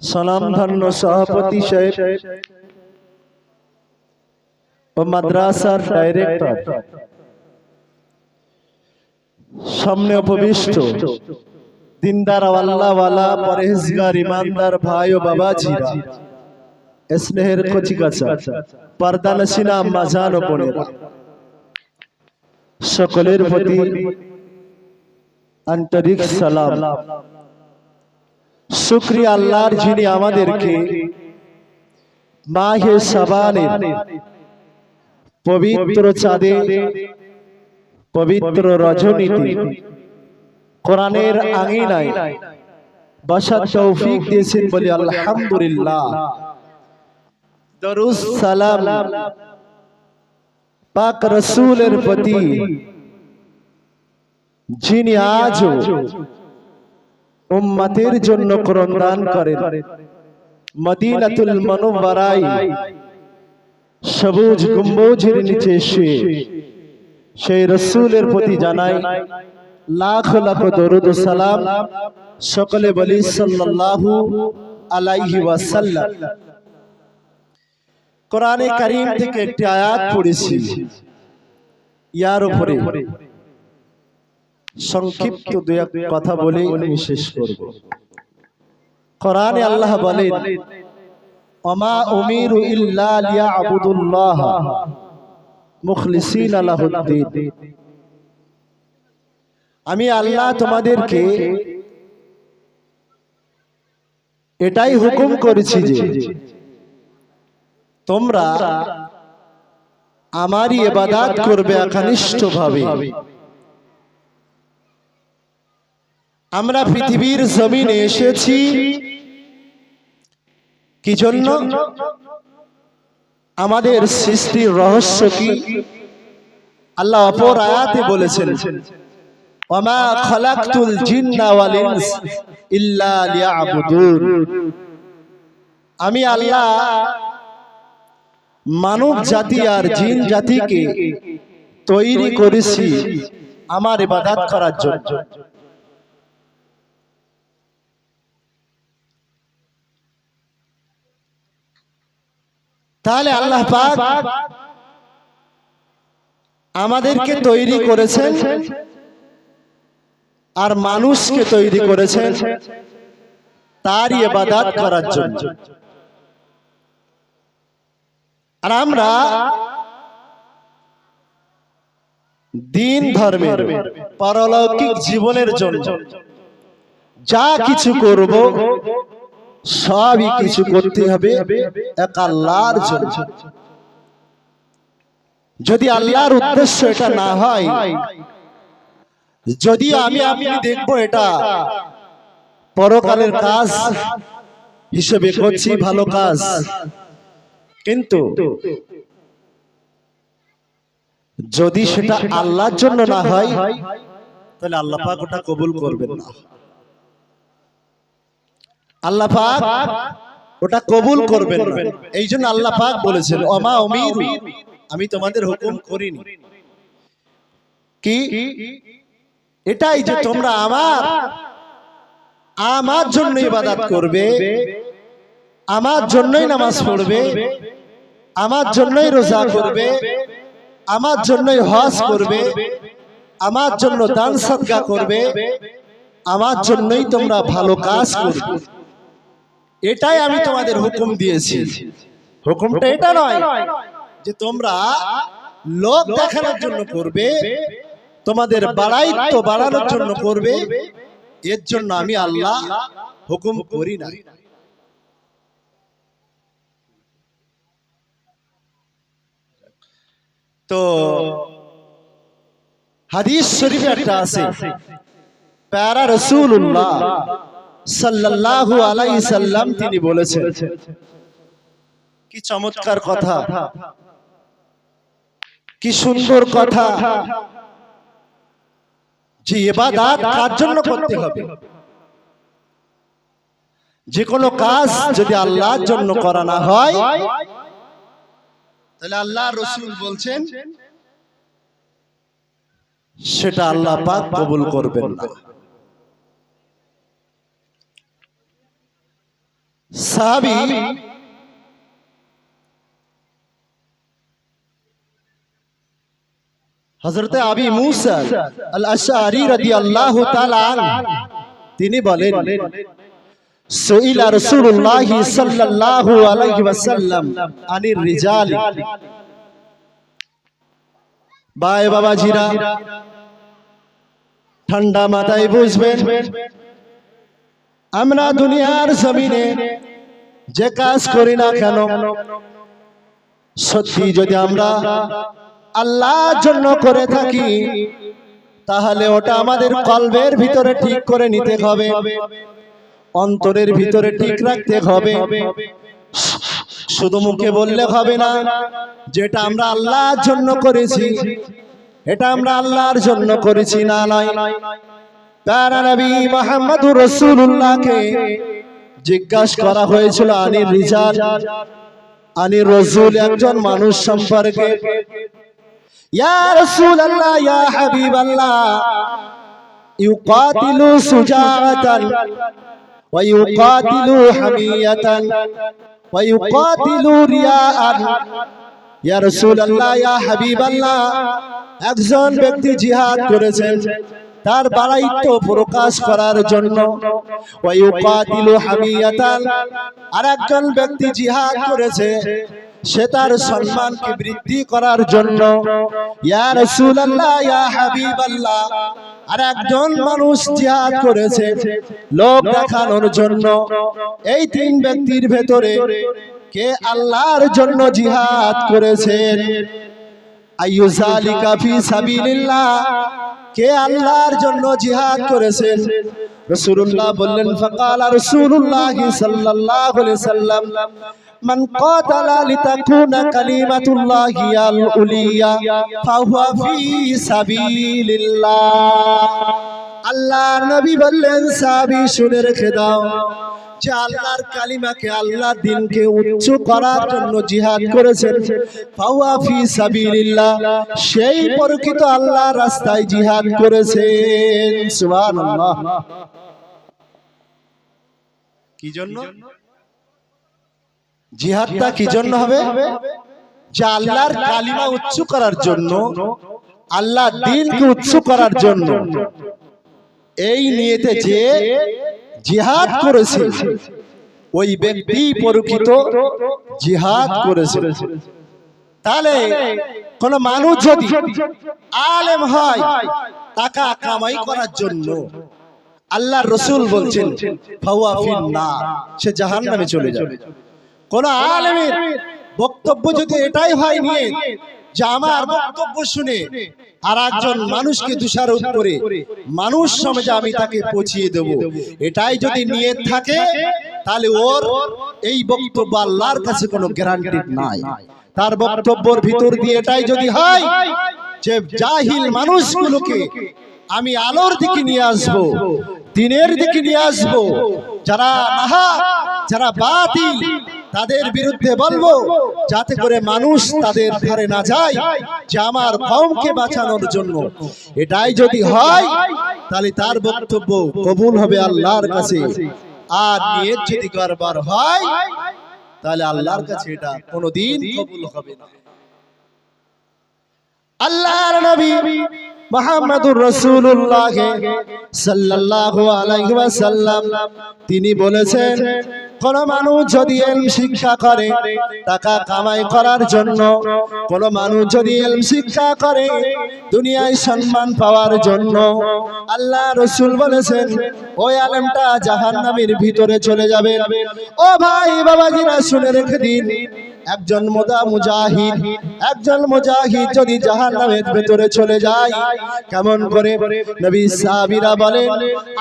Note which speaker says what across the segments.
Speaker 1: সনামধন্য সভাপতি সাহেব ও মাদ্রাসার ডাইরেক্টর। সামনে উপবিষ্ট দিনদার আল্লাহওয়ালা পরেজগার ইমানদার ভাই ও বাবাজিরা। স্নেহের কচিকাচা পর্দা নসিনা আম্মাজান ও সকলের প্রতি আন্তরিক সালাম। শুক্রিয়া আল্লাহর যিনি আমাদেরকে মাহে সাবানের পবিত্র চাঁদে, পবিত্র রজনীতে কোরআনের আঙিনায় বসার তৌফিক দিয়েছেন বলে আলহামদুলিল্লাহ। দরুস সালাম। পাক রসুলের প্রতি যিনি আজও উম্মতের জন্য কোরআন দান করেন। মদিনাতুল মনোবরাই সবুজ গম্বুজের নিচে এসে সেই রসুলের প্রতি জানাই লাখ লাখ দরুদ ও সালাম সকলে বলি সাল্লাল্লাহু আলাইহি ওয়াসাল্লাম। কোরআনে কারীম থেকে একটি আয়াত পড়েছি। ইয়ার উপরে সংক্ষিপ্ত দুই এক কথা বলে আমি শেষ করব। কোরআনে আল্লাহ বলেন ওমা উমিরু ইল্লা লিয়াবুদুল্লাহ। মুখলিসিন লাহুদ্দিন আমি আল্লাহ তোমাদেরকে এটাই হুকুম করেছি যে তোমরা আমারই ইবাদত করবে একনিষ্ঠ ভাবে আমরা পৃথিবীর জমিনে এসেছি। কি জন্য? আমাদের সৃষ্টির রহস্য কি? আল্লাহ অপর আয়াতে বলেছেন, ওমা ইল্লা আমি আল্লাহ মানব জাতি আর জিন জাতিকে তৈরি করেছি আমার ইবাদত করার জন্য। তাহলে আল্লাহ পাক আমাদেরকে তৈরি করেছেন আর মানুষকে তৈরি করেছেন তার ইবাদত করার জন্য। আর আমরা দিন ধর্মের পারলৌকিক জীবনের জন্য যা কিছু করব সবই কিছু করতে হবে এক আল্লাহর জন্য। যদি আল্লাহর উদ্দেশ্য এটা না হয় যদি আমি আপনি দেখব এটা পরকালের কাজ হিসেবে করছি ভালো কাজ। কিন্তু যদি সেটা আল্লাহর জন্য না হয় তাহলে আল্লাহ পাক ওটা কবুল করবেন না। আল্লাহ পাক ওটা কবুল করবেন এই জন্য আল্লাহ পাক বলেছেন অমা অমির আমি তোমাদের হুকুম করিনি। কি? এটাই যে তোমরা আমার আমার জন্য ইবাদত করবে আমার জন্যই নামাজ পড়বে আমার জন্যই রোজা করবে আমার জন্যই হজ করবে আমার জন্য দান সদকা করবে আমার জন্যই তোমরা ভালো কাজ করবে। এটাই আমি তোমাদের হুকুম দিয়েছি। হুকুমটা এটা নয় যে তোমরা লোক দেখানোর জন্য করবে তোমাদের বাড়াইত্ব বাড়ানোর জন্য করবে এর জন্য আমি আল্লাহ হুকুম করি না। তো হাদিস শরীফে একটা আছে প্যারা রসুল্লাহ সাল্লাল্লাহু আলাইহি সাল্লাম তিনি বলেছেন। কি চমৎকার কথা। কি সুন্দর কথা। যে ইবাদত কার জন্য করতে হবে? যে কোনো কাজ যদি আল্লাহর জন্য করা না হয় তাহলে আল্লাহ রসুল বলছেন সেটা আল্লাহ পাক কবুল করবেন না। সাহাবি হজরতে আবি মুসা আল আশআরি রাদিয়াল্লাহু তাআলা আনহু, তিনি বলেন ঠান্ডা মাথায় বুঝবেন, আমরা দুনিয়ার জমিনে যে কাজ করি না কেন? সত্যি যদি আমরা আল্লাহর জন্য করে থাকি তাহলে ওটা আমাদের কলবের ভিতরে ঠিক করে নিতে হবে অন্তরের ভিতরে ঠিক রাখতে হবে। শুধু মুখে বললে হবে না যেটা আমরা আল্লাহর জন্য করেছি এটা আমরা আল্লাহর জন্য করেছি না নয় তারা নবী মোহাম্মদুর রসুল্লাহকে জিজ্ঞাসা করা হয়েছিল আনি রিজাল, আনি রসুল একজন মানুষ সম্পর্কে। ইয়া ইয়া ইউকাতিলু সুজাআতান, ওয়া ইউকাতিলু হামিয়াতান, ওয়া ইউকাতিলু রিয়াআন। ইয়া ইয়া হাবিবাল্লাহ, একজন ব্যক্তি জিহাদ করেছেন। তার বাড়াইত্ব প্রকাশ করার জন্য। ওয়া ইউকাতিলু হামিয়াতান। আর একজন ব্যক্তি জিহাদ করেছে। সে তার সম্মানকে বৃদ্ধি করার জন্য। ইয়া রাসূলুল্লাহ ইয়া হাবিবাল্লাহ। আর একজন মানুষ জিহাদ করেছে। লোক দেখানোর জন্য। এই তিন ব্যক্তির ভেতরে কে আল্লাহর জন্য জিহাদ করেছেন আইয়ু যালিকা ফি সাবিলিল্লাহ। কে আল্লাহর জন্য জিহাদ করেছেন? রাসূলুল্লাহ বললেন, ফাকালা রাসূলুল্লাহ সাল্লাল্লাহু আলাইহি সাল্লাম, মান কাতালা লিতাকুনা কালিমাতুল্লাহি আল উলিয়া ফাহুয়া ফি সাবিলিল্লাহ। আল্লাহ নবী বললেন সাহাবী শুনে রেখে দাও। যে আল্লাহর কালিমাকে আল্লাহর দিনকে উচ্চ করার জন্য জিহাদ করেছেন। ফাওয়া ফি সাবিলিল্লাহ। সেই প্রকৃত আল্লাহর রাস্তায় জিহাদ করেছেন। সুবহানাল্লাহ। কি জন্য? জিহাদটা কি জন্য হবে? যে আল্লাহর কালিমা উচ্চ করার জন্য আল্লাহ দিনকে উচ্চ করার জন্য। এই নিয়েতে যে জিহাদ করেছে। ওই ব্যক্তি পরীক্ষিত জিহাদ করেছে। তাহলে কোন মানুষ যদি আলেম হয় টাকা কামাই করার জন্য আল্লাহ রসুল বলছেন না সে জাহান্নামে চলে যাবে। কোন আলেমের বক্তব্য যদি এটাই হয় নিয়ে যে আমার বক্তব্য শুনে আর একজন মানুষকে দোষারোপ করে মানুষ সমাজে আমি তাকে পচিয়ে দেব। এটাই যদি নিয়ে থাকে তাহলে ওর এই বক্তব্য আল্লাহর কাছে কোনো গ্যারান্টি নাই। তার বক্তব্যের ভিতর দিয়ে এটাই যদি হয় যে জাহিল মানুষগুলোকে আমি আলোর দিকে নিয়ে আসব। দিনের দিকে নিয়ে আসব। যারা নাহা যারা বাতিল তাদের বিরুদ্ধে বলব যাতে করে মানুষ তাদের ধারে না যায় যে আমার কমকে বাঁচানোর জন্য। এটাই যদি হয় তাহলে তার বক্তব্য কবুল হবে আল্লাহর কাছে। আর নিয়ত যদি গড়বড় হয় তাহলে আল্লাহর কাছে এটা কোনোদিন কবুল হবে না। আল্লাহর নবী মুহাম্মদুর রাসূলুল্লাহ সাল্লাল্লাহু আলাইহি ওয়াসাল্লাম। তিনি বলেছেন কোন মানুষ যদি এলম শিক্ষা করে, টাকা কামাই করার জন্য, কোন মানুষ যদি এলম শিক্ষা করে, দুনিয়ায় সম্মান পাওয়ার জন্য, আল্লাহ রসুল বলেছেন, ওই আলেমটা জাহান্নামের ভিতরে চলে যাবে। ও ভাই, বাবাজিরা, শুনে রেখে দিন, একজন মোদা মুজাহিদ, একজন মুজাহিদ যদি জাহান্নামের ভেতরে চলে যায়, কেমন করে? নবী সাহাবীরা বলেন,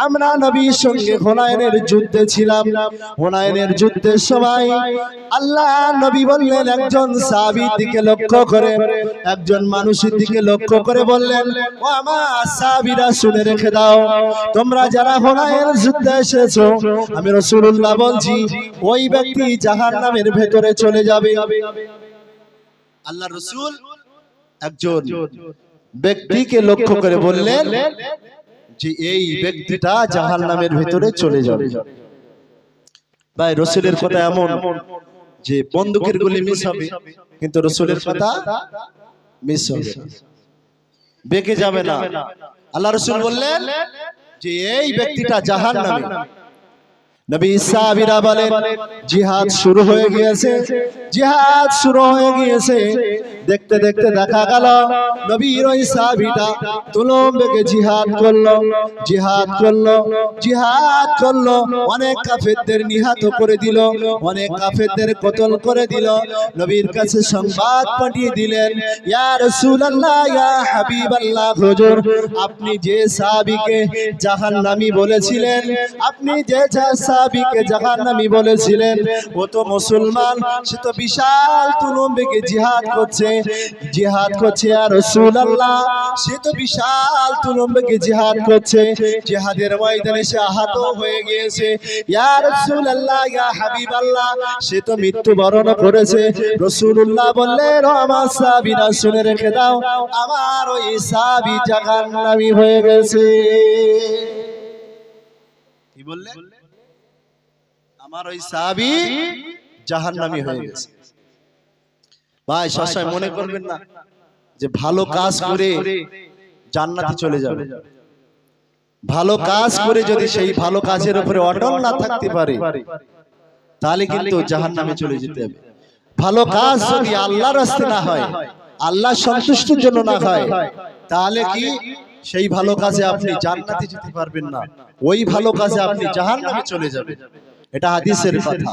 Speaker 1: আমরা নবীর সঙ্গে হুনায়নের যুদ্ধে ছিলাম। হুনায়নের যুদ্ধের সময় আল্লাহ নবী বললেন, একজন সাহাবীর দিকে লক্ষ্য করে, একজন মানুষের দিকে লক্ষ্য করে বললেন, ও আমার সাহাবীরা, শুনে রেখে দাও, তোমরা যারা হুনায়নের যুদ্ধে এসেছ, আমি রাসূলুল্লাহ বলছি, ওই ব্যক্তি জাহান্নামের ভেতরে চলে যাবে। আল্লাহ রসুল একজন ব্যক্তিকে লক্ষ্য করে বললেন যে, এই ব্যক্তিটা জাহান্নামের ভেতরে চলে যাবে। তাই রসুলের কথা এমন যে বন্দুকের গুলি মিস হবে, কিন্তু রসুলের কথা মিস হবে। বেঁকে যাবে না। আল্লাহ রসুল বললেন যে এই ব্যক্তিটা জাহান নামে বলেন, জিহাদ শুরু হয়ে গিয়েছে, জিহাদ শুরু হয়ে গিয়েছে। দেখতে দেখতে দেখা গেল নবীর ওই সাহাবীটা তুলম বেগে জিহাদ করল জিহাদ করল জিহাদ করল। অনেক কাফেরদের নিহত করে দিল, অনেক কাফেরদের কতল করে দিল। নবীর কাছে সংবাদ পাঠিয়ে দিলেন, ইয়া রাসূলুল্লাহ, ইয়া হাবিবাল্লাহ, হুজুর, আপনি যে সাহাবীকে জাহান্নামী বলেছিলেন, আপনি যে সাহাবীকে জাহান্নামী বলেছিলেন, ও তো মুসলমান, সে তো বিশাল তুলম্বেকে জিহাদ করছে। জিহাদ করছে আর রাসূলুল্লাহ। সে তো বিশাল তুলম্বেকে জিহাদ করছে। জিহাদের ময়দানে সে আহত হয়ে গিয়েছে। ইয়া রাসূলুল্লাহ, ইয়া হাবিবাল্লাহ, সে তো মৃত্যুবরণ করেছে। রাসূলুল্লাহ বললেন আমার সাহাবীরা শুনে রেখে দাও, আমার ওই সাহাবী জাহান্নামী হয়ে গেছে। কি বললেন আমার ওই সাহাবী জাহান্নামী হয়ে গেছে। ভাই সবসময় মনে করবেন না যে ভালো কাজ করে জান্নাতে চলে যাবে। ভালো কাজ করে যদি সেই ভালো কাজের উপরে অটল না থাকতে পারে তাহলে কিন্তু জাহান্নামে চলে যেতে হবে। ভালো কাজ যদি আল্লাহর রাস্তে না হয় আল্লাহ সন্তুষ্টির জন্য না হয় তাহলে কি সেই ভালো কাজে আপনি জান্নাতে যেতে পারবেন না। ওই ভালো কাজে আপনি জাহান্নামে চলে যাবেন। এটা হাদিসের কথা।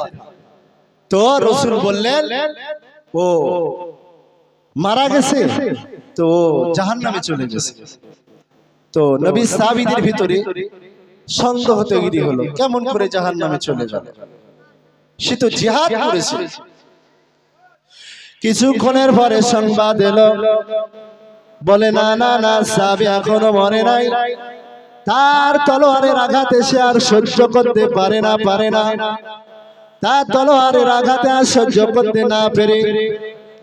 Speaker 1: তো রসুল বললেন ও মারা গেছে? তো জাহান্নামে চলে গেছে। তো নবী সাহাবীদের ভিতরে সন্দেহ তৈরি হলো। কেমন করে জাহান্নামে চলে গেল? সে তো জিহাদ করেছে। কিছুক্ষণের পরে সংবাদ এলো। বলে না না না সাবি এখনও মরে নাই। তার তলোয়ারের আঘাতে সে আর সহ্য করতে পারে না পারে না। তার তলোয়ারের আঘাতে আর সহ্য করতে না পেরে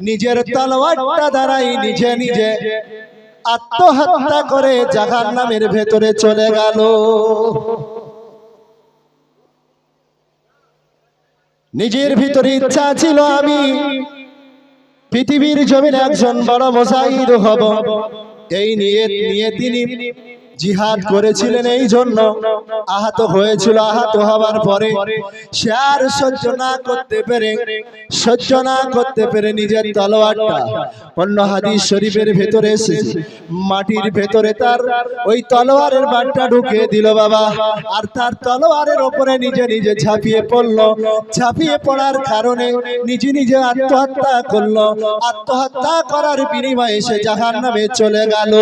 Speaker 1: নিজের তলোয়ারটা দ্বারাই নিজে নিজে আত্মহত্যা করে জাহান নামের ভেতরে চলে গেল। নিজের ভিতরে ইচ্ছা ছিল আমি পৃথিবীর জমির একজন বড় মোজাহিদ হব। এই নিয়ে নিয়ে তিনি জিহাদ করেছিলেন এই জন্য। আহত হয়েছিল, আহত হওয়ার পরে সে আর সহ্য না করতে পেরে, সহ্য না করতে পেরে নিজের তলোয়ারটা অন্য হাদিস শরীফের ভেতরে এসেছে। মাটির ভেতরে তার ওই তলোয়ারের বাটটা ঢুকিয়ে দিল বাবা, আর তার তলোয়ারের ওপরে নিজে নিজে ঝাঁপিয়ে পড়ল। ঝাঁপিয়ে পড়ার কারণে নিজে নিজে আত্মহত্যা করল। আত্মহত্যা করার বিনিময়ে সে জাহান নামে চলে গেল।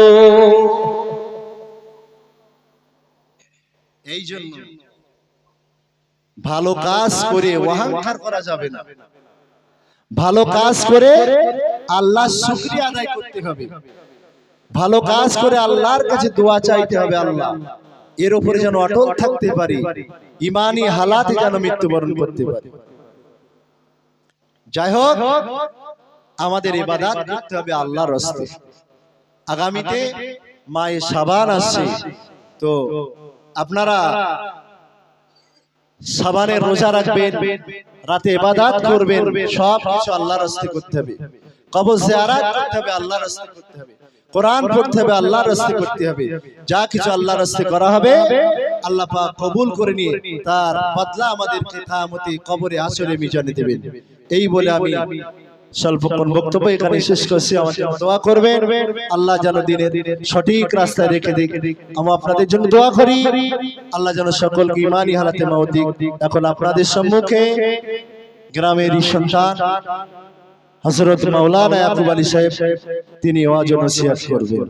Speaker 1: এই জন্য ভালো কাজ করে অহংকার করা যাবে না। ভালো কাজ করে আল্লাহ শুকরিয়া আদায় করতে হবে। ভালো কাজ করে আল্লাহর কাছে দোয়া চাইতে হবে আল্লাহ। এর উপরে যেন অটল থাকতে পারি ইমানি হালাতে যেন মৃত্যুবরণ করতে পারি। যাই হোক আমাদের ইবাদত করতে হবে আল্লাহর রাস্তায় আগামীতে মায়ে সাবান আসছে। তো আপনারা সাবানের রোজা রাখবেন রাতে ইবাদত করবেন সব কিছু আল্লাহর রাস্তায় করতে হবে। কবর জিয়ারত করতে হবে আল্লাহর রাস্তায় করতে হবে। কোরআন পড়তে হবে আল্লাহর রাস্তায় করতে হবে। যা কিছু আল্লাহর রাস্তায় করা হবে আল্লাহ পাক কবুল করে নিয়ে তার বদলা আমাদেরকে কিয়ামতে কবরে আসরে মিজানে দেবেন। এই বলে আমি স্বল্পক্ষণ বক্তব্য এখানে শেষ করছি। আমাদের দোয়া করবেন। আল্লাহ যেন দিনের সঠিক রাস্তায় রেখে দিক। আমি আপনাদের জন্য দোয়া করি। আল্লাহ যেন সকলকে ইমানি হারাতে মাও দিক। এখন আপনাদের সম্মুখে গ্রামের সন্তান হজরত মাওলানা ইয়াকুব আলী সাহেব তিনি ওয়াজ নসিহত করবেন।